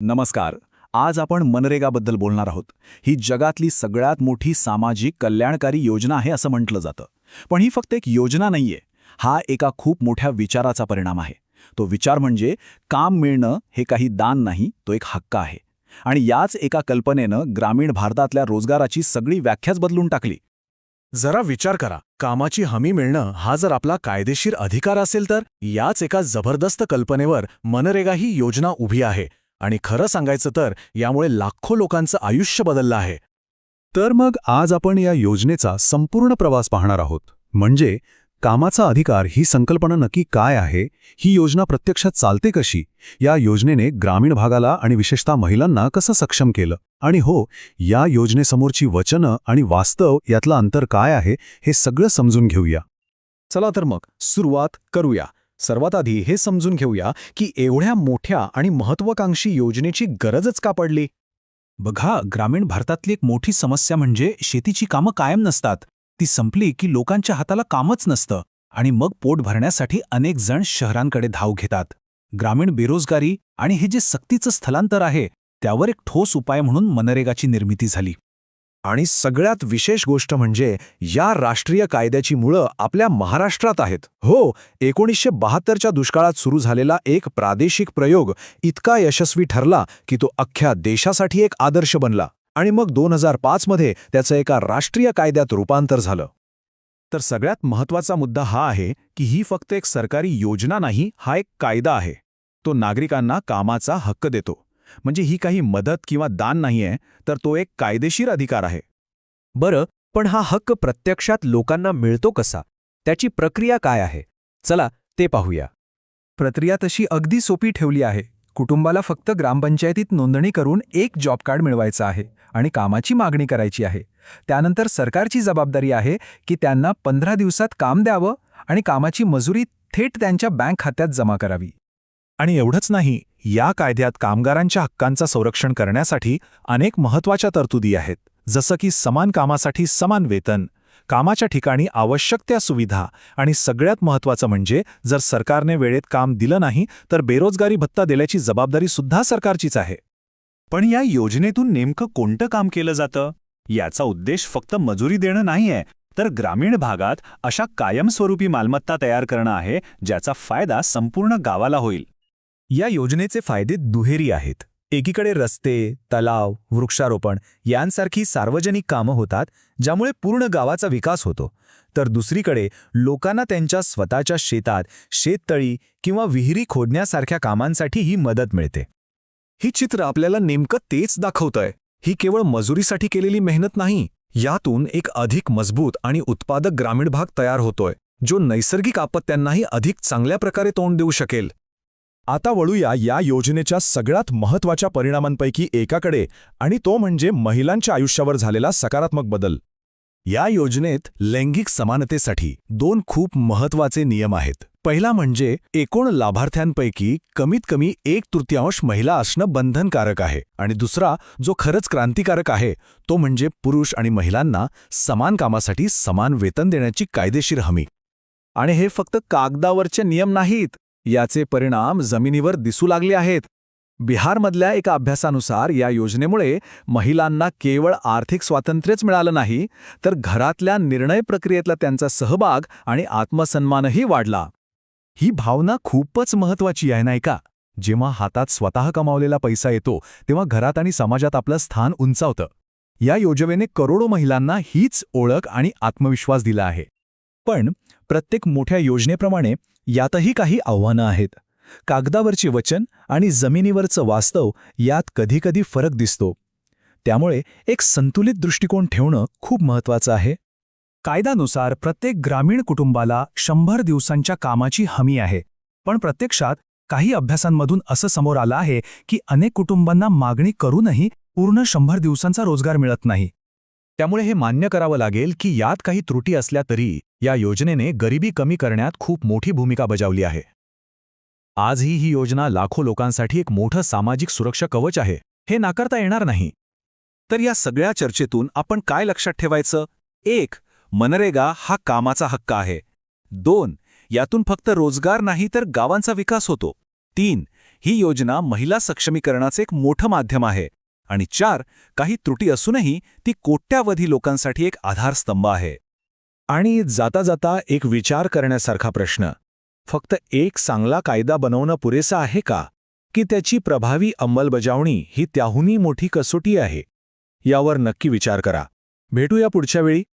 नमस्कार. आज आपण मनरेगाबद्दल बोलणार आहोत. ही जगातली सगळ्यात मोठी सामाजिक कल्याणकारी योजना आहे असं म्हटलं जातं. पण ही फक्त एक योजना नाहीये. हा एका खूप मोठ्या विचाराचा परिणाम आहे. तो विचार म्हणजे काम मिळणं हे काही दान नाही तो एक हक्क आहे. आणि याच एका कल्पनेनं ग्रामीण भारतातल्या रोजगाराची सगळी व्याख्याच बदलून टाकली. जरा विचार करा. कामाची हमी मिळणं हा जर आपला कायदेशीर अधिकार असेल तर याच एका जबरदस्त कल्पनेवर मनरेगा ही योजना उभी आहे. आणि खरं सांगायचं तर यामुळे लाखो लोकांचं आयुष्य बदललं आहे. तर मग आज आपण या योजनेचा संपूर्ण प्रवास पाहणार आहोत. म्हणजे कामाचा अधिकार ही संकल्पना नक्की काय आहे ही योजना प्रत्यक्षात चालते कशी या योजनेने ग्रामीण भागाला आणि विशेषतः महिलांना कसं सक्षम केलं? आणि हो या योजनेसमोरची वचनं आणि वास्तव यातलं अंतर काय आहे हे सगळं समजून घेऊया. चला तर मग सुरुवात करूया. सर्वात आधी हे समजून घेऊया की एवढ्या मोठ्या आणि महत्वाकांक्षी योजनेची गरजच का पडली? बघा ग्रामीण भारतातली एक मोठी समस्या म्हणजे शेतीची कामं कायम नसतात. ती संपली की लोकांच्या हाताला कामच नसतं आणि मग पोट भरण्यासाठी अनेक जण शहरांकडे धाव घेतात. ग्रामीण बेरोजगारी आणि हे जे सक्तीचं स्थलांतर आहे त्यावर एक ठोस उपाय म्हणून मनरेगाची निर्मिती झाली. आणि सगळ्यात विशेष गोष्ट म्हणजे या राष्ट्रीय कायद्याची मुळं आपल्या महाराष्ट्रात आहेत. हो एकोणीसशे बहात्तरच्या दुष्काळात सुरू झालेला एक प्रादेशिक प्रयोग इतका यशस्वी ठरला की तो अख्ख्या देशासाठी एक आदर्श बनला. आणि मग दोन हजार पाचमध्ये त्याचं एका राष्ट्रीय कायद्यात रूपांतर झालं. तर सगळ्यात महत्त्वाचा मुद्दा हा आहे की ही फक्त एक सरकारी योजना नाही हा एक कायदा आहे. तो नागरिकांना कामाचा हक्क देतो. म्हणजे ही काही मदत किंवा दान नाहीये तर तो एक कायदेशीर अधिकार आहे. बरं पण हा हक्क प्रत्यक्षात लोकांना मिळतो कसा? त्याची प्रक्रिया काय आहे? चला ते पाहूया. प्रक्रिया तशी अगदी सोपी ठेवली आहे. कुटुंबाला फक्त ग्रामपंचायतीत नोंदणी करून एक जॉब कार्ड मिळवायचं आहे आणि कामाची मागणी करायची आहे. त्यानंतर सरकारची जबाबदारी आहे की त्यांना पंधरा दिवसात काम द्यावं आणि कामाची मजुरी थेट त्यांच्या बँक खात्यात जमा करावी. आणि एवढंच नाही या कायद्यात कामगारांच्या हक्कांचं संरक्षण करण्यासाठी अनेक महत्त्वाच्या तरतुदी आहेत जसं की समान कामासाठी समान वेतन कामाच्या ठिकाणी आवश्यक त्या सुविधा आणि सगळ्यात महत्वाचं म्हणजे जर सरकारने वेळेत काम दिलं नाही तर बेरोजगारी भत्ता देण्याची जबाबदारी सुद्धा सरकारचीच आहे. पण या योजनेतून नेमकं कोणतं काम केलं जातं? याचा उद्देश फक्त मजुरी देणं नाहीये तर ग्रामीण भागात अशा कायमस्वरूपी मालमत्ता तयार करणं आहे ज्याचा फायदा संपूर्ण गावाला होईल. या योजनेचे फायदे दुहेरी आहेत. एकीकडे रस्ते तलाव वृक्षारोपण यांसारखी सार्वजनिक कामं होतात ज्यामुळे पूर्ण गावाचा विकास होतो. तर दुसरीकडे लोकांना त्यांच्या स्वतःच्या शेतात शेततळी किंवा विहिरी खोदण्यासारख्या कामांसाठी ही मदत मिळते. ही चित्र आपल्याला नेमकं तेच दाखवतंय. ही केवळ मजुरीसाठी केलेली मेहनत नाही यातून एक अधिक मजबूत आणि उत्पादक ग्रामीण भाग तयार होतोय जो नैसर्गिक आपत्त्यांनाही अधिक चांगल्या प्रकारे तोंड देऊ शकेल. आता वळूया या योजनेच्या सगळ्यात महत्त्वाच्या परिणामांपैकी एकाकडे आणि तो म्हणजे महिलांच्या आयुष्यावर झालेला सकारात्मक बदल. या योजनेत लैंगिक समानतेसाठी दोन खूप महत्त्वाचे नियम आहेत. पहिला म्हणजे एकूण लाभार्थ्यांपैकी कमीत कमी एक तृतीयांश महिला असणं बंधनकारक आहे आणि दुसरा जो खरंच क्रांतिकारक आहे तो म्हणजे पुरुष आणि महिलांना समान कामासाठी समान वेतन देण्याची कायदेशीर हमी. आणि हे फक्त कागदावरचे नियम नाहीत. याचे परिणाम जमिनीवर दिसू लागले आहेत. बिहारमधल्या एका अभ्यासानुसार या योजनेमुळे महिलांना केवळ आर्थिक स्वातंत्र्यच मिळालं नाही तर घरातल्या निर्णय प्रक्रियेतला त्यांचा सहभाग आणि आत्मसन्मानही वाढला. ही भावना खूपच महत्वाची आहे नाही का? जेव्हा हातात स्वतः कमावलेला पैसा येतो तेव्हा घरात आणि समाजात आपलं स्थान उंचावतं. या योजनेने करोडो महिलांना हीच ओळख आणि आत्मविश्वास दिला आहे. पण प्रत्येक मोठ्या योजनेप्रमाणे यातही काही आव्हानं आहेत. कागदावरचे वचन आणि जमिनीवरचं वास्तव यात कधीकधी फरक दिसतो. त्यामुळे एक संतुलित दृष्टिकोन ठेवणं खूप महत्वाचं आहे. कायद्यानुसार प्रत्येक ग्रामीण कुटुंबाला शंभर दिवसांच्या कामाची हमी आहे. पण प्रत्यक्षात काही अभ्यासांमधून असं समोर आलं आहे की अनेक कुटुंबांना मागणी करूनही पूर्ण शंभर दिवसांचा रोजगार मिळत नाही. त्यामुळे हे मान्य करावं लागेल की यात काही त्रुटी असल्या तरी या योजनेने गरिबी कमी करण्यात खूप मोठी भूमिका बजावली आहे. आजही ही योजना लाखो लोकांसाठी एक मोठं सामाजिक सुरक्षा कवच आहे. हे नाकारता येणार नाही. तर या सगळ्या चर्चेतून आपण काय लक्षात ठेवायचं? एक मनरेगा हा कामाचा हक्क आहे. दोन यातून फक्त रोजगार नाही तर गावांचा विकास होतो. तीन ही योजना महिला सक्षमीकरणाचे एक मोठं माध्यम आहे. आणि चार काही त्रुटी असूनही ती कोट्यावधी लोकांसाठी एक आधारस्तंभ आहे. आणि जाता जाता एक विचार करण्यासारखा प्रश्न. फक्त एक चांगला कायदा बनवणं पुरेसा आहे का? की त्याची प्रभावी अंमलबजावणी ही त्याहूनही मोठी कसोटी आहे? यावर नक्की विचार करा. भेटूया पुढच्या वेळी.